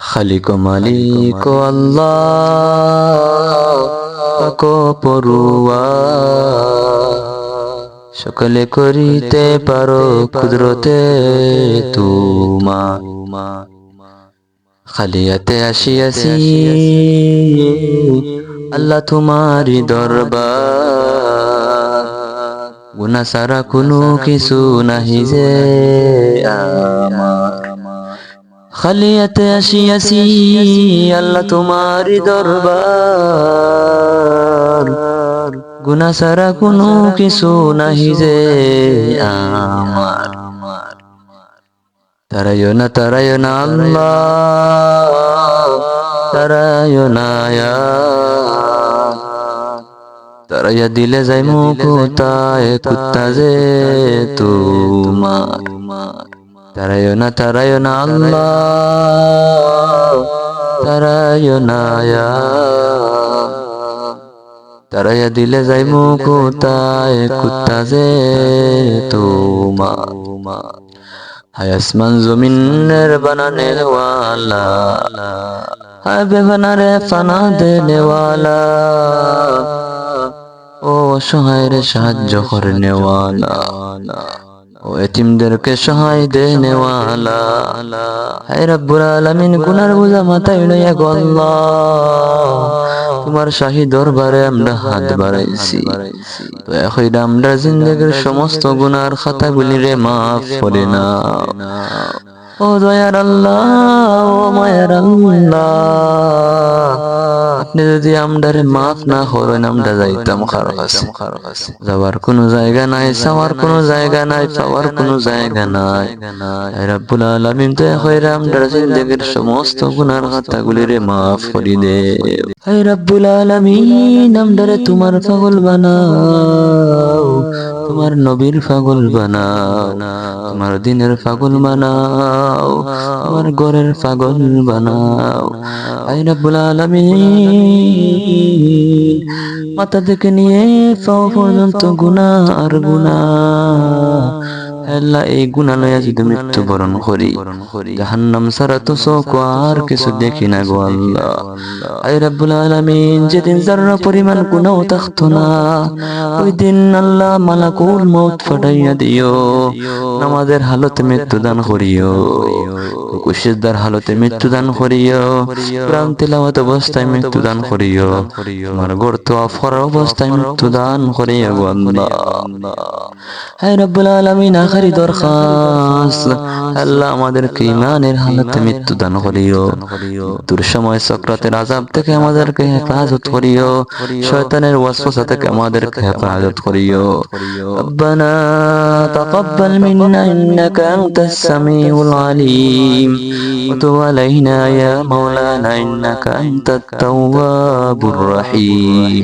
খালিক মালিক আল্লাহ সকলে করিতে পারো কুদরতে তুমা। খালিয়াতে আসিয়াছি, আল্লাহ তোমারি দরবার। গুনা সারা কোনো কিছু নাহি যে আমার। খালিয়াতে আসিয়াছি, আল্লাহ তোমারি দরবার। গুনা সারা কোনো কিছু নাহি যে আমার। তারায় না তারায় না আল্লাহ তারায় না তারাইয়া দিলে যাই মুকুতায় কুত্তা যে তোমার। তারায় না আল্লাহ তারায় তারাইয়া দিলে যাই মুকুতায় কুত্তা যে আসমান জমিনের বানানে ওয়ালা হায় বেবানারে ফানা দেনে ও অসহায়ের সাহায্য করে নেওয়ালা ও এতিমদেরকে সহায় দে নেওয়ালা গুনার বোঝা মাথায় তোমার শাহী দরবারে আমরা হাত বাড়াইছি। তো এখন আমরা জিন্দগির সমস্ত গুনার খাতাগুলি রে মাফ করে না ও দয়ার আল্লাহ, ও মায়ের আল্লাহ। আপনি যদি আমরারে মাফ না করেন, আমরা যাইতাম খার কাছে যাওয়ার কোনো জায়গা নাই, চাওয়ার কোনো জায়গা নাই, পাওয়ার কোনো জায়গা নাই। রব্বুল আলামিন তো হইরা আমরা জিন্দগির সমস্ত গুনার খাতাগুলি রে মাফ করে দে। হে রব্বুল আলামিন আমরারে তোমার পাগল বানাও। তোমার নবীর পাগল বানাও, তোমার দিনের পাগল বানাও, তোমার ঘরের পাগল বানাও। আই রব্বুল আলামিন মাথা থেকে নিয়ে সব পর্যন্ত গুনাহ আর গুনাহ। আল্লাহ এই গুণা যদি মৃত্যুবরণ করি জাহান্নাম ছাড়া তো চোখ আর কিছু দেখি না গো আল্লাহ। আই রাব্বুল আলামিন যেদিন যারা পরিমাণ গুণাও থাকতো না ওই দিন আল্লাহ মালাকুল মউত ফাটাইয়া দিও। নামাজের হালতে মৃত্যুদান করিও। কুশিদার হালতে মৃত্যুদান করিও। তেলাওয়াত অবস্থায় মৃত্যুদান করিও। তোমার গর্ত অফর অবস্থায় মৃত্যুদান করিও গো আল্লাহ। হায় রব্বুল আলামিন আখারি দরখাস্ত আল্লাহ আমাদেরকে ইমানের হালতে মৃত্যু দান করিও মৃত্যুর সময় সক্রাতের আযাব থেকে আমাদেরকে হেফাজত করিও শয়তানের ওয়াসওয়াসা থেকে আমাদেরকে হেফাজত করিও রব্বানা তাকাব্বাল মিন্না ইন্নাকা আনতাস সামিউল আলিম وتب علينا يا مولانا إنك أنت التواب الرحيم